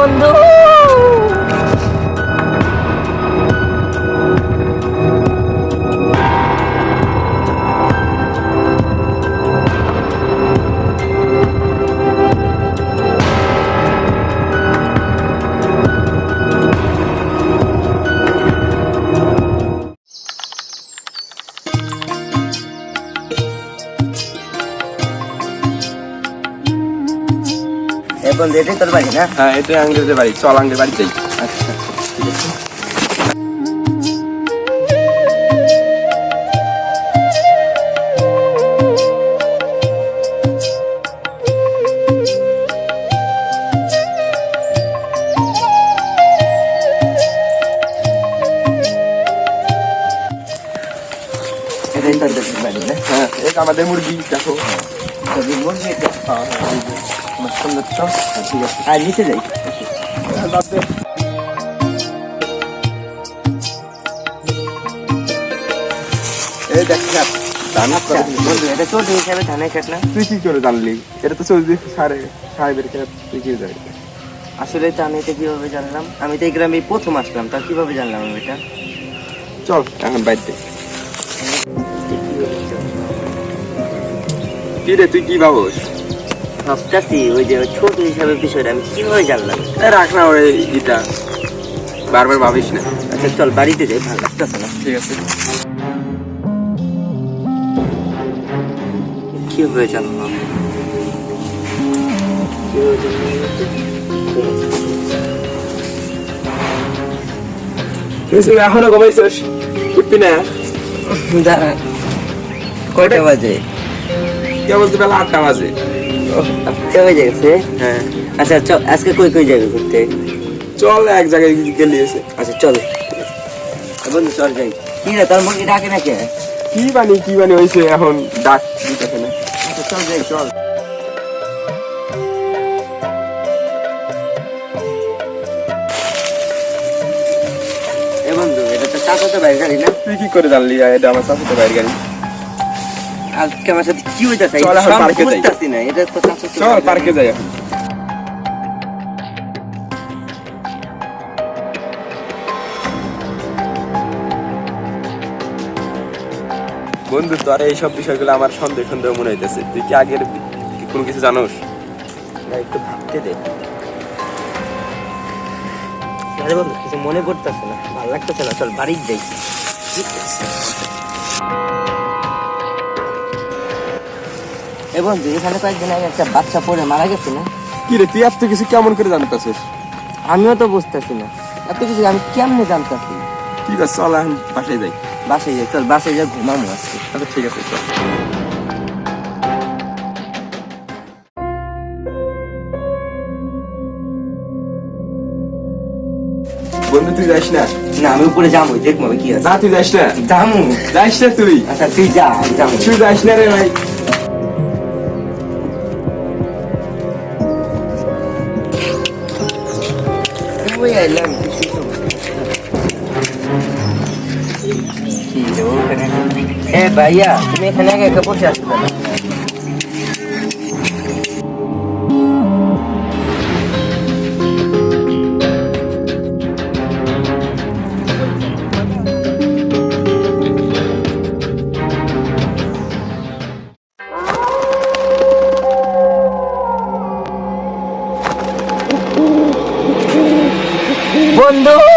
বন্ধু বন্ধু এটাই তোর বাড়ি না? হ্যাঁ এটাই আঙ্গেলদের বাড়ি চল আঙ্গেল বাড়ি যাই। আচ্ছা আমাদের মুরগি দেখো। মুরগি? হ্যাঁ হ্যাঁ, আর নিচে যাই হ্যাঁ, এই দেখ আচ্ছা ধানের না তুই কি করে জানলি এটা তো চলছে সারে সাহেবের খেত তুই আসলে তো আমি এটা কীভাবে জানলাম আমি তো এই গ্রামে প্রথম আসলাম তা কীভাবে জানলাম আমি এটা চল এখন বাইরে কি রে তুই কি ভাবস ভাবতেছি ওই যে ছোট হিসাবে বিষয়টা আমি কীভাবে জানলাম? রাখ না ওই ইটা। বারবার ভাবিস না। আচ্ছা চল বাড়িতে যাই ভালো লাগতেছে না? ঠিক আছে। কীভাবে জানলাম? এখনও ঘুমাইছিস? উঠবি না? দাঁড়া। কয়টা? বাজে? কে বলতে বেলা আটটা বাজে। বাজে গেছে? হ্যাঁ। আচ্ছা চল আজকে কই কই যাবি ঘুরতে? চল এক জায়গায় গেলি এসে। আচ্ছা চল। বন্ধু চল যাই। কি রে তোর মুরগি ডাকে নাকি? কি বানি কি বানি হয়েছে এখন? ডাক দিতেছে না। আচ্ছা চল যাই চল। বন্ধু এটা তো চাচাতো ভাই গাড়ি না? তুই কি করে জানলি? এটা আমার চাচাতো ভাইয়ের গাড়ি। আজকে আমার সাথে কি হইতাছে? চল এখন পার্কে যাই। বুঝতাছি না এটা তো চাচাতো চল। পার্কে যাই এখন। বন্ধু তোর এইসব বিষয়গুলো আমার সন্দেহ সন্দেহ মনে হইতেছে। তুই কি আগের কোনো কিছু জানোস? না, একটু ভাবতে দে। আরে বন্ধু কিছু মনে পড়তেছে না ভালো লাগতেছে না চল বাড়ির যাই। এ বন্ধু এখানে কয়েকদিন আগে একটা বাচ্চা পড়ে মারা গেছে না? কি রে তুই এত কিছু কেমন করে জানতেছিস? আমিও তো বুঝতেছি না। এত কিছু আমি কেমনে জানতেছি? ঠিক আছে চল এখন বাসায় যাই। বাসে যাই চল বাসে যাই ঘুমামো আজকে। আচ্ছা ঠিক আছে চল। বন্ধু তুই যাস না? না আমি উপরে যাব দেখব কি আছে। না তুই যাস না? যামু। যাস না তুই? আচ্ছা তুই যা আমি যাব তুই যাস না রে ভাই। ওই আইলাম এ ভাইয়া তুমি এখানে আগে বসে? বন্ধু